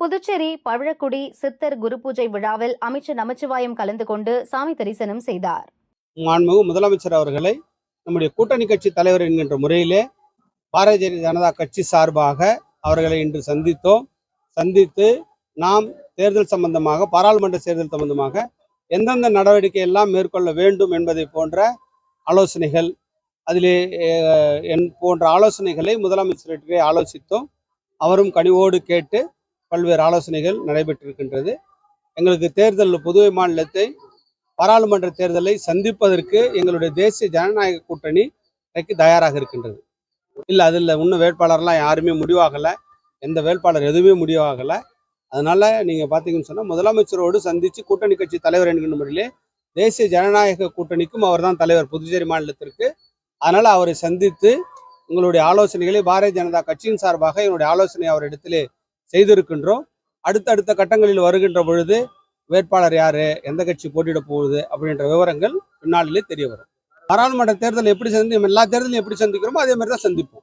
புதுச்சேரி பழக்குடி சித்தர் குரு பூஜை விழாவில் அமைச்சர் நமச்சிவாயம் கலந்து கொண்டு சாமி தரிசனம் செய்தார். மாண்புமிகு முதலமைச்சர் அவர்களை நம்முடைய கூட்டணி கட்சி தலைவர் என்கின்ற முறையிலே பாரதிய ஜனதா கட்சி சார்பாக அவர்களை இன்று சந்தித்தோம். சந்தித்து நாம் தேர்தல் சம்பந்தமாக பாராளுமன்ற தேர்தல் சம்பந்தமாக எந்தெந்த நடவடிக்கை எல்லாம் மேற்கொள்ள வேண்டும் என்பதை போன்ற ஆலோசனைகள் அதிலே என் போன்ற ஆலோசனைகளை முதலமைச்சரிடையே ஆலோசித்தோம். அவரும் கனிவோடு கேட்டு பல்வேறு ஆலோசனைகள் நடைபெற்றிருக்கின்றது. எங்களுக்கு தேர்தல் புதுவை மாநிலத்தை பாராளுமன்ற தேர்தலை சந்திப்பதற்கு எங்களுடைய தேசிய ஜனநாயக கூட்டணி இன்றைக்கு தயாராக இருக்கின்றது. இல்லை அதில் இன்னும் வேட்பாளர்லாம் யாருமே முடிவாகலை. எந்த வேட்பாளர் எதுவுமே முடிவாகலை. அதனால நீங்கள் பார்த்தீங்கன்னு சொன்னால் முதலமைச்சரோடு சந்தித்து கூட்டணி கட்சி தலைவர் என்கின்ற முறையிலே தேசிய ஜனநாயக கூட்டணிக்கும் அவர் தான் தலைவர் புதுச்சேரி மாநிலத்திற்கு. அதனால் அவரை சந்தித்து உங்களுடைய ஆலோசனைகளை பாரதிய ஜனதா கட்சியின் சார்பாக என்னுடைய ஆலோசனை அவர் இடத்திலே செய்திருக்கின்றோம். அடுத்தடுத்த கட்டங்களில் வருகின்ற பொழுது வேட்பாளர் யாரு எந்த கட்சி போட்டியிட போகுது அப்படின்ற விவரங்கள் பின்னாளிலே தெரிய வரும். பாராளுமன்ற தேர்தல் எப்படி சந்தி எல்லா தேர்தலையும் எப்படி சந்திக்கிறோமோ அதே மாதிரி தான் சந்திப்போம்.